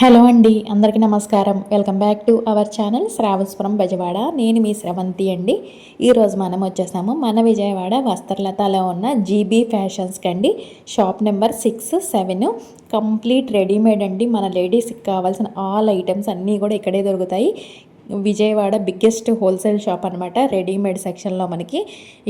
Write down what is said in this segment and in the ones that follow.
Hello అండి అందరికీ నమస్కారం. Welcome back to our channel Shravaspuram Bezawada. నేను మీ శ్రవంతి అండి. ఈరోజు మనం వచ్చేసాము మన విజయవాడ వస్త్రలతలో ఉన్న జీబీ ఫ్యాషన్స్కి అండి. Shop number six seven. Complete readymade అండి. మన లేడీస్కి కావాల్సిన ఆల్ ఐటమ్స్ అన్నీ కూడా ఇక్కడే దొరుకుతాయి. విజయవాడ బిగ్గెస్ట్ హోల్సేల్ షాప్ అనమాట రెడీమేడ్ సెక్షన్లో మనకి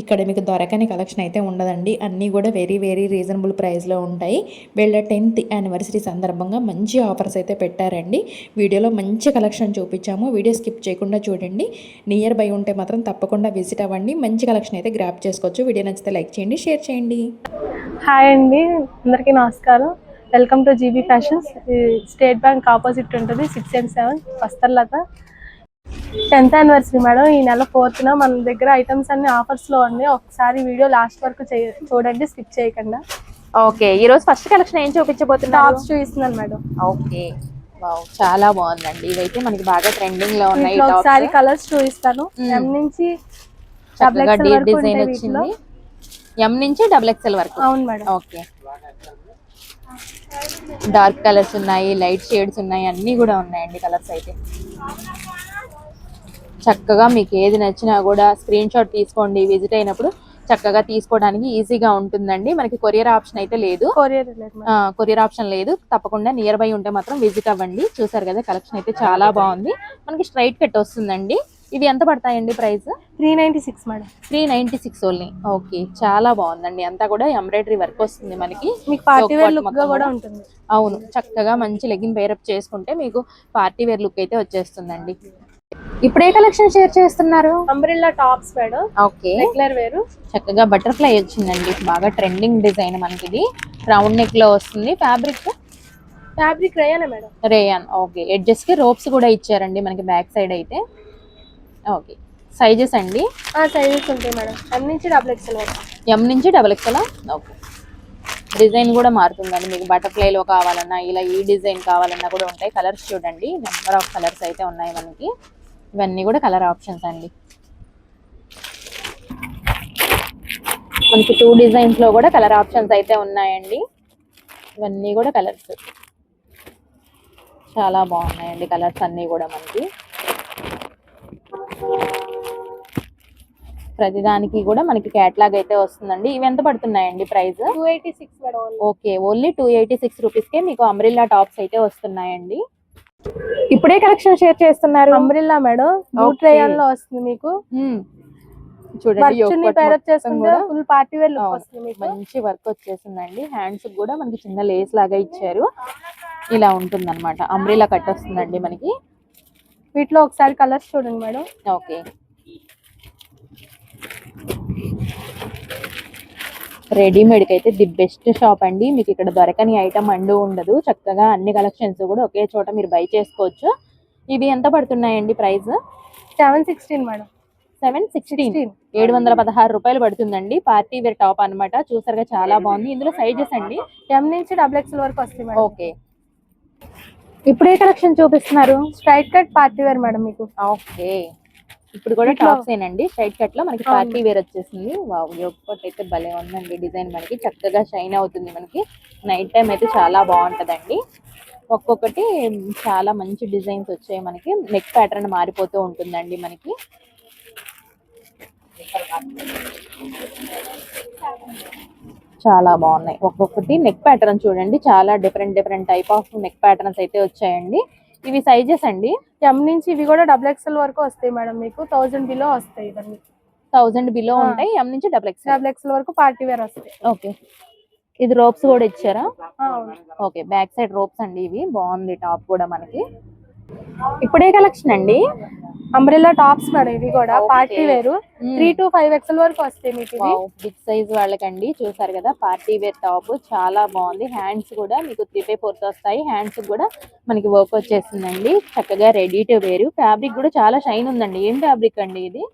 ఇక్కడ మీకు దొరకని కలెక్షన్ అయితే ఉండదండి. అన్నీ కూడా వెరీ వెరీ రీజనబుల్ ప్రైస్లో ఉంటాయి. వీళ్ళ టెన్త్ యానివర్సరీ సందర్భంగా మంచి ఆఫర్స్ అయితే పెట్టారండి. వీడియోలో మంచి కలెక్షన్ చూపించాము. వీడియో స్కిప్ చేయకుండా చూడండి. నియర్ బై ఉంటే మాత్రం తప్పకుండా విజిట్ అవ్వండి. మంచి కలెక్షన్ అయితే గ్రాప్ చేసుకోవచ్చు. వీడియో నచ్చితే లైక్ చేయండి షేర్ చేయండి. హాయ్ అండి. అందరికీ నమస్కారం. Welcome to GB fashions State Bank opposite ఉంటుంది సిక్స్ అండ్ సెవెన్ వస్తర్లత. టెన్త్ యానివర్సరీ మేడం ఈ నెల ఫోర్త్న మన దగ్గర ఐటమ్స్ అన్ని ఆఫర్స్లో ఉన్నాయి. ఒకసారి వీడియో లాస్ట్ వరకు చూడండి. స్కిప్ చేయకుండా. ఓకే. ఈ రోజు ఫస్ట్ కలెక్షన్ ఏం చూపించబోతున్నారు? టాప్స్ చూపిస్తున్నాను మేడం ఓకే. చాలా బాగుందండి. ఇవైతే మనకి బాగా ట్రెండింగ్లో ఉన్నాయి. ఒకసారి కలర్స్ చూపిస్తాను. ఎం నుంచి చక్కగా డీప్ డిజైన్ వచ్చింది. ఎం నుంచి డబుల్ ఎక్స్ఎల్ వరకు. అవును మేడం ఓకే. డార్క్ కలర్స్ ఉన్నాయి లైట్ షేడ్స్ ఉన్నాయి అన్నీ కూడా ఉన్నాయండి కలర్స్ అయితే. చక్కగా మీకు ఏది నచ్చినా కూడా స్క్రీన్ షాట్ తీసుకోండి విజిట్ అయినప్పుడు చక్కగా తీసుకోవడానికి ఈజీగా ఉంటుందండి. మనకి కొరియర్ ఆప్షన్ అయితే లేదు. కొరియర్ ఆప్షన్ లేదు. తప్పకుండా నియర్ బై ఉంటే మాత్రం విజిట్ అవ్వండి. చూసారు కదా కలెక్షన్ అయితే చాలా బాగుంది. మనకి స్ట్రైట్ కట్ వస్తుందండి. ఇవి ఎంత పడతాయండి price three ninety six madam three ninety six only okay చాలా బాగుందండి. అంతా కూడా ఎంబ్రాయిడరీ వర్క్ వస్తుంది మనకి. మీకు పార్టీ వేర్ లుక్ కూడా. ఉంటుంది. అవును చక్కగా మంచి లెగిన్ పేరప్ చేసుకుంటే మీకు పార్టీ వేర్ లుక్ అయితే వచ్చేస్తుందండి. ఇప్పుడే కలెక్షన్ షేర్ చేస్తున్నారు? Umbrella tops madam. Okay. Regular వేరు. చక్కగా బటర్ఫ్లై వచ్చిందండి. బాగా ట్రెండింగ్ డిజైన్ మనకి ఇది రౌండ్ నెక్లో వస్తుంది. ఫ్యాబ్రిక్? ఫ్యాబ్రిక్ రేయనే మేడం? రేయాన్. ఓకే. ఎడ్జెస్కి రోప్స్ కూడా ఇచ్చారండి మనకి బ్యాక్ సైడ్ అయితే. ఓకే. సైజెస్ అండి? సైజెస్ ఉంటాయి మేడం. ఎం నుంచి డబుల్ ఎక్స్ఎల్ ఎం నుంచి డబల్ ఎక్స్ఎల్ ఓకే. డిజైన్ కూడా మారుతుందండి. మీకు బటర్ఫ్లైలో కావాలన్నా ఇలా ఈ డిజైన్ కావాలన్నా కూడా ఉంటాయి. కలర్స్ చూడండి. నెంబర్ ఆఫ్ కలర్స్ అయితే ఉన్నాయి మనకి. ఇవన్నీ కూడా కలర్ ఆప్షన్స్ అండి. మనకి టూ డిజైన్స్లో కూడా కలర్ ఆప్షన్స్ అయితే ఉన్నాయండి. ఇవన్నీ కూడా కలర్స్. చాలా బాగున్నాయండి కలర్స్ అన్నీ కూడా మనకి. ప్రతిదానికి కూడా మనకి క్యాట్లాగ్ అయితే వస్తుందండి. ఇవి ఎంత పడుతున్నాయండి price? Two eighty six. Okay only two eighty six rupees కే మీకు అంబ్రిల్లా టాప్స్ అయితే వస్తున్నాయండి. ఇప్పుడే కలెక్షన్ షేర్ చేస్తున్నారు. Umbrella madam Okay. బూట్ రేయన్లో వస్తుంది మీకు. చూడండి ఫుల్ పార్టీ వేర్ లుక్ అవును. వస్తుంది మీకు. మంచి వర్క్ వచ్చేసిందండి. హ్యాండ్స్ కూడా మనకి చిన్న లేస్ లాగా ఇచ్చారు. ఇలా ఉంటుంది అనమాట అంబ్రిల్లా కట్ వస్తుందండి మనకి. వీటిలో ఒకసారి కలర్స్ చూడండి మేడం. ఓకే. రెడీమేడ్కి అయితే ది బెస్ట్ షాప్ అండి. మీకు ఇక్కడ దొరకని ఐటమ్ అండు ఉండదు. చక్కగా అన్ని కలెక్షన్స్ కూడా ఒకే చోట మీరు బై చేసుకోవచ్చు. ఇవి ఎంత పడుతున్నాయండి price? Seven sixteen madam. Seven sixteen. 16. ఏడు వందల పదహారు రూపాయలు పడుతుందండి. పార్టీ వేర్ టాప్ అన్నమాట. చూసారుగా చాలా బాగుంది. ఇందులో సైజెస్ అండి. ఎం నుంచి డబుల్ ఎక్స్ఎల్ వరకు వస్తుంది మేడం. ఓకే. ఇప్పుడే కలెక్షన్ చూపిస్తున్నారు? Straight cut party wear madam మీకు. ఓకే. ఇప్పుడు కూడా టాప్స్ ఏనండి. స్ట్రైట్ కట్లో మనకి. పార్టీ వేర్ వచ్చేసింది. వావ్ యోగపట్ అయితే భలే ఉందండి డిజైన్ మనకి. చక్కగా షైన్ అవుతుంది మనకి. నైట్ టైం అయితే చాలా బాగుంటదండి. ఒక్కొక్కటి చాలా మంచి డిజైన్స్ వచ్చాయి మనకి. నెక్ ప్యాటర్న్ మారిపోతూ ఉంటుందండి మనకి. చాలా బాగున్నాయి. ఒక్కొక్కటి నెక్ ప్యాటర్న్ చూడండి. చాలా different different type of neck patterns అయితే వచ్చాయండి. ఇవి సైజెస్ అండి. ఎం నుంచి ఇవి కూడా డబుల్ ఎక్స్ఎల్ వరకు వస్తాయి మేడం మీకు. థౌజండ్ బిలో వస్తాయి ఇవన్నీ. Thousand below. ఉంటాయి. ఎం నుంచి డబుల్ ఎక్స్ డబుల్ ఎక్స్ఎల్ వరకు పార్టీ వేర్ వస్తాయి. ఓకే ఇది రోప్స్ కూడా ఇచ్చారా. ఓకే బ్యాక్ సైడ్ రోప్స్ అండి ఇవి. బాగుంది టాప్ కూడా మనకి. ఇప్పుడే కలెక్షన్ అండి. అంబ్రెల్లా టాప్స్ మేడం ఇవి కూడా. పార్టీ వేరు. త్రీ టు ఫైవ్ ఎక్స్ఎల్ వరకు వస్తాయి మీకు బిగ్ సైజ్ వాళ్ళకండి. చూసారు కదా పార్టీ వేర్ టాప్ చాలా బాగుంది. హ్యాండ్స్ కూడా మీకు త్రీ బై ఫోర్త్ వస్తాయి. హ్యాండ్స్ కూడా మనకి వర్క్ వచ్చేసిందండి. చక్కగా రెడీ టు వేరు ఫ్యాబ్రిక్ కూడా చాలా షైన్ ఉందండి. ఏం ఫ్యాబ్రిక్ అండి ఇది?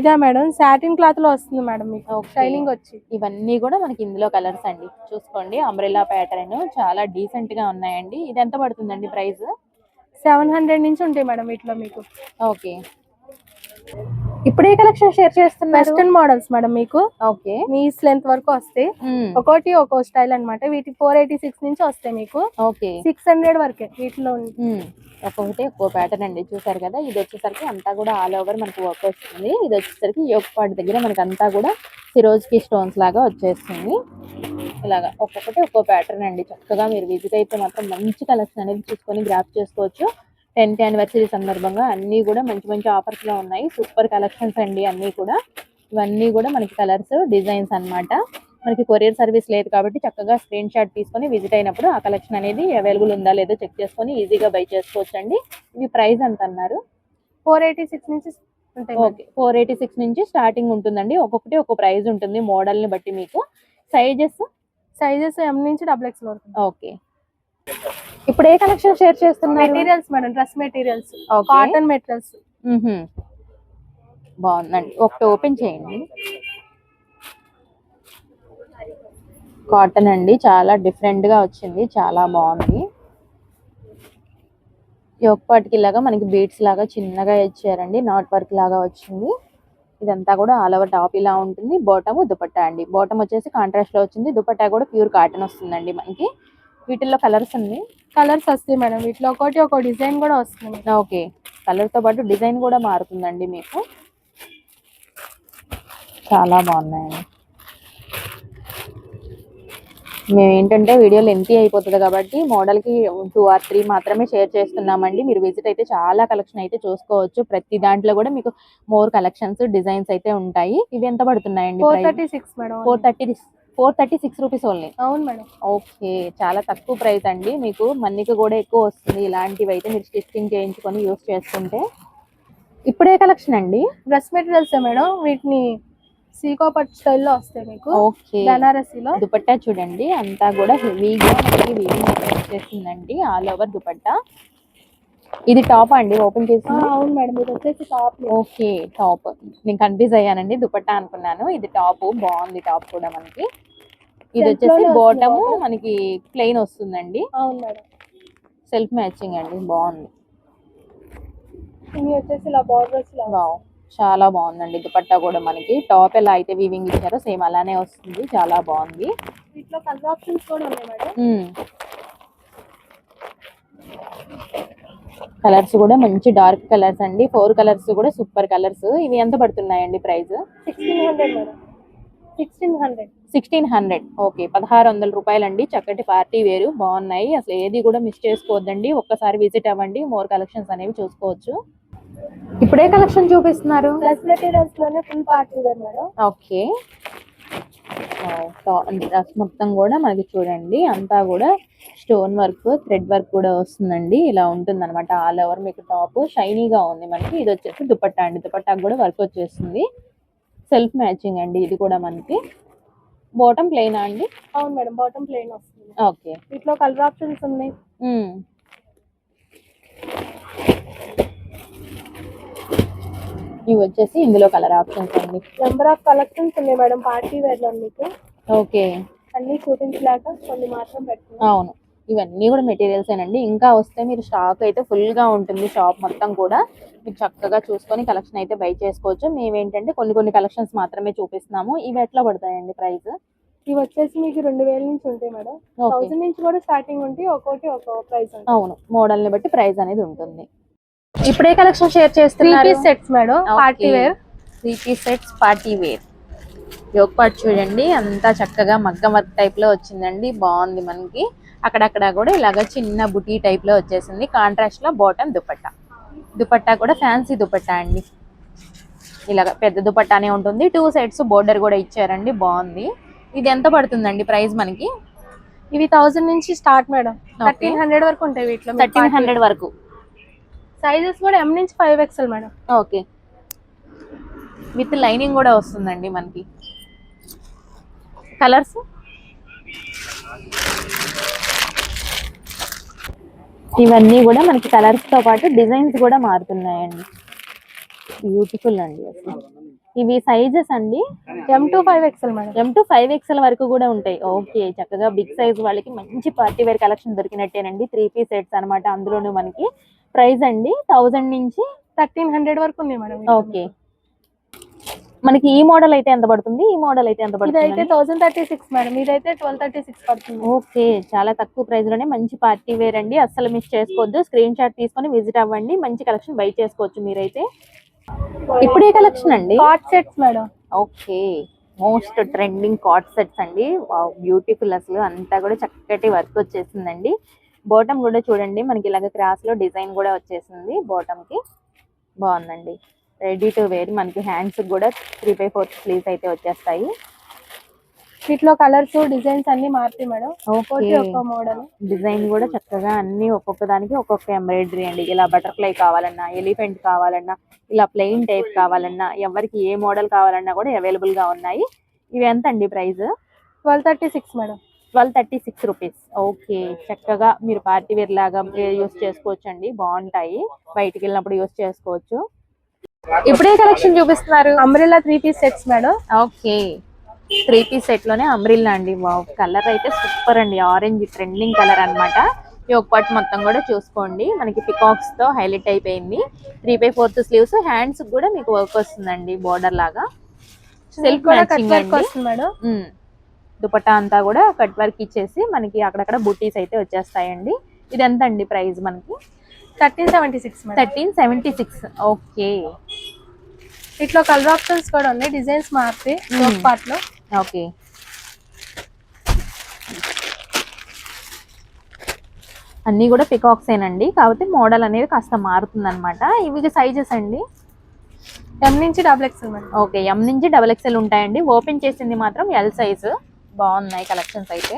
ఇదా మేడం సాటిన్ క్లాత్లో వస్తుంది మేడం మీకు. షైనింగ్ వచ్చి. ఇవన్నీ కూడా మనకి ఇందులో కలర్స్ అండి. చూసుకోండి అంబ్రెల్లా ప్యాటర్న్ చాలా డీసెంట్గా ఉన్నాయండి. ఇది ఎంత పడుతుందండి ప్రైస్ సెవెన్ హండ్రెడ్ నుంచి ఉంటాయి మేడం వీటిలో మీకు. ఓకే. ఇప్పుడే కలెక్షన్ షేర్ చేస్తున్నారు? వెస్టర్న్ మోడల్స్ మేడం మీకు. ఓకే. మీ లెంత్ వరకు వస్తాయి? ఒక్కోటి ఒక్కో స్టైల్ అన్నమాట. వీటికి ఫోర్ ఎయిటీ సిక్స్ నుంచి వస్తాయి మీకు. ఓకే. సిక్స్ హండ్రెడ్ వరకే వీటిలో ఒక్కొక్కటి ఒక్కో ప్యాటర్న్ అండి. చూసారు కదా ఇది వచ్చేసరికి అంతా కూడా ఆల్ ఓవర్ మనకు వర్క్ వస్తుంది. ఇది వచ్చేసరికి యోగ పాటు దగ్గర మనకి అంతా కూడా సిరోజ్కి స్టోన్స్ లాగా వచ్చేస్తుంది. ఇలాగా ఒక్కొక్కటి ఒక్కో ప్యాటర్న్ అండి. చక్కగా మీరు విజిట్ అయితే మాత్రం మంచి కలెక్షన్ అనేది చూసుకొని గ్రాప్ చేసుకోవచ్చు. టెన్త్ యానివర్సరీ సందర్భంగా అన్నీ కూడా మంచి మంచి ఆఫర్స్లో ఉన్నాయి. సూపర్ కలెక్షన్స్ అండి అన్నీ కూడా. ఇవన్నీ కూడా మనకి కలర్స్ డిజైన్స్ అన్నమాట. మనకి కొరియర్ సర్వీస్ లేదు కాబట్టి చక్కగా స్క్రీన్ షాట్ తీసుకొని విజిట్ అయినప్పుడు ఆ కలెక్షన్ అనేది అవైలబుల్ ఉందా లేదో చెక్ చేసుకొని ఈజీగా బై చేసుకోవచ్చు అండి ఇవి ప్రైస్ ఎంత అన్నారు? ఫోర్ ఎయిటీ సిక్స్ నుంచి. ఓకే ఫోర్ ఎయిటీ సిక్స్ నుంచి స్టార్టింగ్ ఉంటుందండి. ఒక్కొక్కటి ఒక్కొక్క ప్రైస్ ఉంటుంది. మోడల్ని బట్టి మీకు. సైజెస్ సైజెస్ ఎం నుంచి డబుల్ ఎక్స్ వరకు ఓకే. ఇప్పుడు ఏ కలెక్షన్ షేర్ చేస్తున్నారు? Materials madam dress materials. Cotton materials. బాగుందండి. ఒకటి ఓపెన్ చేయండి. కాటన్ అండి చాలా డిఫరెంట్గా వచ్చింది చాలా బాగుంది. పాటికి లాగా మనకి బీడ్స్ లాగా చిన్నగా ఇచ్చారండి నాట్ వర్క్ లాగా వచ్చింది. ఇదంతా కూడా ఆల్ ఓవర్ టాప్ ఇలా ఉంటుంది. బాటమ్ దుపట్టా అండి. బాటమ్ వచ్చేసి కాంట్రాస్ట్లో వచ్చింది. దుపట్టా కూడా ప్యూర్ కాటన్ వస్తుందండి మనకి. వీటిల్లో కలర్స్ ఉంది కలర్స్ వస్తాయి మేడం. వీటిలో ఒకటి ఒక డిజైన్ కూడా వస్తుంది. ఓకే. కలర్తో పాటు డిజైన్ కూడా మారుతుందండి మీకు. చాలా బాగున్నాయండి. మేము ఏంటంటే వీడియో లెంతీ అయిపోతుంది కాబట్టి మోడల్కి టూ ఆర్ త్రీ మాత్రమే షేర్ చేస్తున్నామండి. మీరు విజిట్ అయితే చాలా కలెక్షన్ అయితే చూసుకోవచ్చు. ప్రతి దాంట్లో కూడా మీకు మోర్ కలెక్షన్స్ డిజైన్స్ అయితే ఉంటాయి. ఇవి ఎంత పడుతున్నాయండి four thirty six madam four thirty four thirty six rupees only అవును మేడం ఓకే చాలా తక్కువ ప్రైస్ అండి. మీకు మన్నిక కూడా ఎక్కువ వస్తుంది. ఇలాంటివి అయితే మీరు స్టిచ్చింగ్ చేయించుకొని యూస్ చేసుకుంటే ఇప్పుడే కలెక్షన్ అండి? డ్రెస్ మెటీరియల్స్ మేడం వీటిని సీకో పట్టు స్టైల్లో వస్తాయి మీకు. బనారసీలో. దుపట్టా చూడండి. అంతా కూడా హెవీగా మనకి వీవింగ్ వచ్చేసిందండి ఆల్ ఓవర్ దుపట్టా. ఇది టాప్ అండి? ఓపెన్ చేసి అవును మేడం. ఇది వచ్చేసి టాప్ ఓకే టాప్ నేను కన్ఫ్యూజ్ అయ్యానండి. దుపట్టా అనుకున్నాను. ఇది టాప్ బాగుంది టాప్ కూడా మనకి. ఇది వచ్చేసి బాటమ్. మనకి ప్లెయిన్ వస్తుందండి. అవును మేడం. సెల్ఫ్ మ్యాచింగ్ అండి. బాగుంది. ఇది వచ్చేసి ఇలా బార్డర్స్లో. వావ్ చాలా బాగుందండి. దుపట్టా కూడా మనకి. టాప్ ఎలా అయితే వీవింగ్ ఇచ్చారో సేమ్ అలానే వస్తుంది. చాలా బాగుంది. వీటిలో కలర్ ఆప్షన్స్ కూడా ఉన్నాయి మేడం. కలర్స్ కూడా మంచి డార్క్ కలర్స్ అండి. ఫోర్ కలర్స్ కూడా సూపర్ కలర్స్. ఇవి ఎంత పడుతున్నాయండి price? Sixteen hundred sixteen hundred sixteen hundred okay. పదహారు వందల రూపాయలండి. చక్కటి పార్టీ వేరు. బాగున్నాయి. అసలు ఏది కూడా మిస్ చేసుకోవద్దండి. ఒక్కసారి విజిట్ అవ్వండి. మోర్ కలెక్షన్స్ అనేవి చూసుకోవచ్చు. ఇప్పుడే కలెక్షన్ చూపిస్తున్నారు? Dress మెటీరియల్స్లోనే full party wear madam. Okay. Dress మొత్తం కూడా మనకి చూడండి అంతా కూడా స్టోన్ వర్క్ థ్రెడ్ వర్క్ కూడా వస్తుందండి. ఇలా ఉంటుంది అనమాట ఆల్ ఓవర్ మీకు టాప్ షైనీగా ఉంది మనకి. ఇది వచ్చేసి దుపట్టా అండి. దుపట్టాకు కూడా వర్క్ వచ్చేస్తుంది. సెల్ఫ్ మ్యాచింగ్ అండి ఇది కూడా మనకి. బాటమ్ ప్లెయినా అండి? అవును మేడం బాటమ్ ప్లెయిన్ వస్తుంది. ఓకే వీటిలో కలర్ ఆప్షన్స్ ఉన్నాయి. ఇవి వచ్చేసి ఇందులో కలర్ ఆప్షన్స్ అండి. నెంబర్ ఆఫ్ కలెక్షన్స్ ఉన్నాయి మేడం పార్టీ వేర్లో మీకు. ఓకే అన్ని చూపించలేక కొన్ని మాత్రం పెట్టుకున్నాం అవును. ఇవన్నీ కూడా మెటీరియల్స్ ఏనండి. ఇంకా వస్తే మీరు స్టాక్ అయితే full గా ఉంటుంది షాప్ మొత్తం కూడా. మీరు చక్కగా చూసుకొని కలెక్షన్ అయితే బై చేసుకోవచ్చు. మేము ఏంటంటే కొన్ని కొన్ని కలెక్షన్స్ మాత్రమే చూపిస్తున్నాము. ఇవి ఎట్లా పడతాయండి ప్రైస్ ఇవి వచ్చేసి మీకు రెండు వేల నుంచి ఉంటాయి మేడం. థౌసండ్ నుంచి కూడా స్టార్టింగ్ ఉంటాయి ఒక్కొక్కటి ఒక్కో ప్రైస్ అవును. మోడల్ని బట్టి ప్రైస్ అనేది ఉంటుంది. ఇప్పుడే కలెక్షన్ షేర్ త్రీ చేస్తున్నారు piece sets madam party wear three piece sets party wear yoke part చూడండి అంతా చక్కగా మగ్గం వర్క్ టైప్లో వచ్చిందండి. బాగుంది మనకి. అక్కడక్కడ కూడా ఇలాగ చిన్న బుటీ టైప్లో వచ్చేసింది. కాంట్రాస్ట్లో బాటమ్ దుపట్టా. దుపట్టా కూడా ఫ్యాన్సీ దుపట్టా అండి. ఇలాగ పెద్ద దుపట్టానే ఉంటుంది. టూ సైడ్స్ బోర్డర్ కూడా ఇచ్చారండి. బాగుంది. ఇది ఎంత పడుతుందండి ప్రైస్ మనకి? ఇవి థౌసండ్ నుంచి స్టార్ట్ మేడం థర్టీన్ హండ్రెడ్ వరకు ఉంటాయి వీటిలో. థర్టీన్ హండ్రెడ్ వరకు. సైజెస్ కూడా ఎం నుంచి five XL madam okay. With lining కూడా వస్తుందండి మనకి. కలర్స్ ఇవన్నీ కూడా మనకి కలర్స్తో పాటు డిజైన్స్ కూడా మారుతున్నాయండి. బ్యూటిఫుల్ అండి అసలు. ఇవి సైజెస్ అండి. M to five XL madam. M to five XL వరకు కూడా ఉంటాయి. ఓకే చక్కగా బిగ్ సైజ్ వాళ్ళకి మంచి పార్టీ వేర్ కలెక్షన్ దొరికినట్టేనండి. త్రీ పీస్ సెట్స్ అన్నమాట అందులోనూ మనకి. ప్రైస్ అండి థౌజండ్ నుంచి థర్టీన్ హండ్రెడ్ వరకు ఉన్నాయి మేడం ఓకే మనకి ఈ మోడల్ అయితే ఎంత పడుతుంది? ఈ మోడల్ అయితే ఎంత ఇదైతే పడుతుంది థౌసండ్ థర్టీ సిక్స్ మేడం. ఇదైతే ట్వెల్వ్ థర్టీ సిక్స్ పడుతుంది. ఓకే చాలా తక్కువ ప్రైస్లోనే మంచి పార్టీ వేర్ అండి. అస్సలు మిస్ చేసుకోవద్దు. స్క్రీన్ షాట్ తీసుకొని విజిట్ అవ్వండి. మంచి కలెక్షన్ బై చేసుకోవచ్చు మీరైతే. ఇప్పుడు కలెక్షన్ అండి? Cot sets madam. Okay. Most trending cot sets అండి. బ్యూటిఫుల్ అసలు. అంతా కూడా చక్కటి వర్క్ వచ్చేసిందండి. బాటమ్ కూడా చూడండి. మనకి ఇలాగ క్రాస్లో డిజైన్ కూడా వచ్చేసింది బాటమ్కి. బాగుందండి. రెడీ టు వేర్ మనకి హ్యాండ్స్ కూడా త్రీ బై ఫోర్త్ స్లీవ్స్ అయితే వచ్చేస్తాయి. వీటిలో కలర్స్ డిజైన్స్ అన్ని మారుతాయి మేడం. ఒక్కొక్కటి ఓకే ఒక్కో మోడల్. డిజైన్ కూడా చక్కగా అన్ని ఒక్కొక్క దానికి ఒక్కొక్క ఎంబ్రాయిడరీ అండి. ఇలా బటర్ఫ్లై కావాలన్నా ఎలిఫెంట్ కావాలన్నా ఇలా ప్లెయిన్ టైప్ కావాలన్నా ఎవరికి ఏ మోడల్ కావాలన్నా కూడా అవైలబుల్గా ఉన్నాయి. ఇవి ఎంత అండి price? Twelve thirty six madam. Twelve thirty six rupees. Okay. చక్కగా మీరు పార్టీ వేర్ లాగా యూస్ చేసుకోవచ్చు అండి బాగుంటాయి. బయటికి వెళ్ళినప్పుడు యూస్ చేసుకోవచ్చు. ఇప్పుడే కలెక్షన్ చూపిస్తున్నారు. Umbrella three piece sets madam. Okay. Three piece సెట్లోనే umbrella అండి. వావ్ కలర్ అయితే సూపర్ అండి. ఆరెంజ్ ట్రెండింగ్ కలర్ అన్నమాట. ఈ ఒక పార్ట్ మొత్తం కూడా చూసుకోండి. మనకి పికాక్స్తో హైలైట్ అయిపోయింది. Three by fourth sleeves hands కూడా మీకు వర్క్ వస్తుందండి బోర్డర్ లాగా. Cut matching. దుపట్టా అంతా కూడా కట్ వర్క్ ఇచ్చేసి మనకి అక్కడక్కడ బుటీస్ అయితే వచ్చేస్తాయండి. ఇది ఎంత అండి ప్రైస్ మనకి? Thirteen seventy six thirteen seventy six. Okay. వీటిలో కలర్ ఆప్షన్స్ కూడా ఉన్నాయి. డిజైన్స్ మారుతాయి Hmm. ఓకే. అన్నీ కూడా పికాక్స్ ఏనండి కాకపోతే మోడల్ అనేది కాస్త మారుతుంది అనమాట ఇవి సైజెస్ అండి. ఎం నుంచి డబుల్ ఎక్స్ఎల్ ఓకే ఎం నుంచి డబల్ ఎక్స్ఎల్ ఉంటాయండి. ఓపెన్ చేసింది మాత్రం ఎల్ సైజ్ బాగున్నాయి కలెక్షన్స్ అయితే.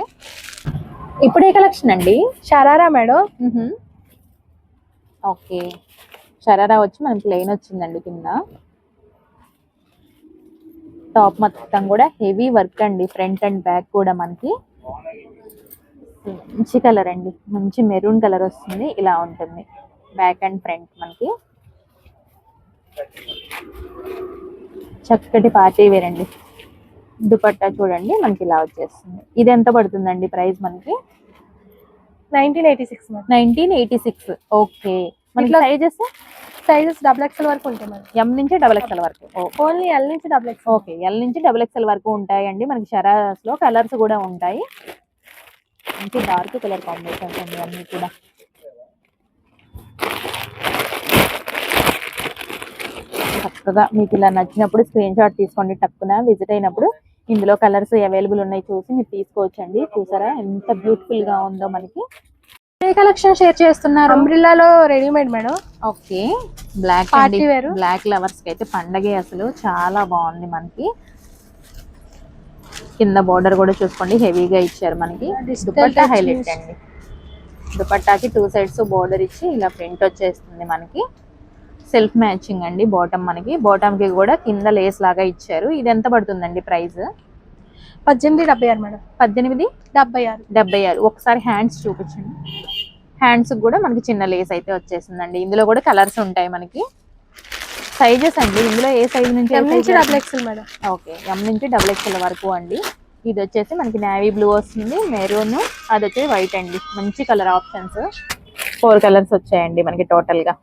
ఇప్పుడు ఏ కలెక్షన్ అండి. షరారా మేడం. ఓకే. షరారా వచ్చి మనకి ప్లెయిన్ వచ్చిందండి కింద. టాప్ మొత్తం కూడా హెవీ వర్క్ అండి ఫ్రంట్ అండ్ బ్యాక్ కూడా మనకి. మంచి కలర్ అండి మంచి మెరూన్ కలర్ వస్తుంది ఇలా ఉంటుంది. బ్యాక్ అండ్ ఫ్రంట్ మనకి. చక్కటి పార్టీ వేర్ అండి. దుపట్టా చూడండి మనకి ఇలా వచ్చేస్తుంది. ఇది ఎంత పడుతుందండి ప్రైస్ మనకి? Nineteen eighty six nineteen eighty six. Okay. మనకి సైజెస్ సైజెస్ డబుల్ ఎక్స్ఎల్ వరకు ఉంటాయి మేడం ఎం నుంచి డబల్ ఎక్స్ఎల్ వరకు. ఓన్లీ ఎల్ నుంచి డబుల్ ఎక్స్ఎల్ ఓకే ఎల్ నుంచి డబల్ ఎక్స్ఎల్ వరకు ఉంటాయండి. మనకి షరాస్లో కలర్స్ కూడా ఉంటాయి. మంచి డార్క్ కలర్ కాంబినేషన్స్ అండి అన్ని కూడా. చక్కగా మీకు ఇలా నచ్చినప్పుడు స్క్రీన్ షాట్ తీసుకోండి. టక్కున విజిట్ అయినప్పుడు ఇందులో కలర్స్ అవైలబుల్ ఉన్నాయి చూసి మీరు తీసుకోవచ్చండి. చూసారా? ఎంత బ్యూటిఫుల్గా ఉందో మనకి. ఏ కలెక్షన్ షేర్ చేస్తున్నారు. అంబ్రిల్లాలో రెడీమేడ్ మేడం. ఓకే. బ్లాక్ అండి wear. బ్లాక్ లవర్స్కి అయితే పండగే అసలు. చాలా బాగుంది మనకి. కింద బోర్డర్ కూడా చూసుకోండి. హెవీగా ఇచ్చారు మనకి. దుపట్టా హైలైట్. అండి. దుపట్టాకి టూ సైడ్స్ బోర్డర్ ఇచ్చి ఇలా ప్రింట్ వచ్చేస్తుంది మనకి. సెల్ఫ్ మ్యాచింగ్ అండి. బాటమ్ మనకి. బాటమ్కి కూడా కింద లేస్ లాగా ఇచ్చారు. ఇది ఎంత పడుతుందండి ప్రైస్ పద్దెనిమిది డెబ్బై ఆరు మేడం. పద్దెనిమిది డెబ్బై ఆరు. డెబ్బై ఆరు. ఒకసారి హ్యాండ్స్ చూపించండి. హ్యాండ్స్ కూడా మనకి చిన్న లేస్ అయితే వచ్చేసిందండి. ఇందులో కూడా కలర్స్ ఉంటాయి మనకి. సైజెస్ అండి. ఇందులో ఏ సైజ్ నుంచి నుంచి double XL madam. Okay M నుంచి డబుల్ ఎక్స్ఎల్ వరకు అండి. ఇది వచ్చేసి మనకి నేవీ బ్లూ వస్తుంది మెరూన్ అది వచ్చేసి వైట్ అండి. మంచి కలర్ ఆప్షన్స్ ఫోర్ కలర్స్ వచ్చాయండి మనకి టోటల్గా.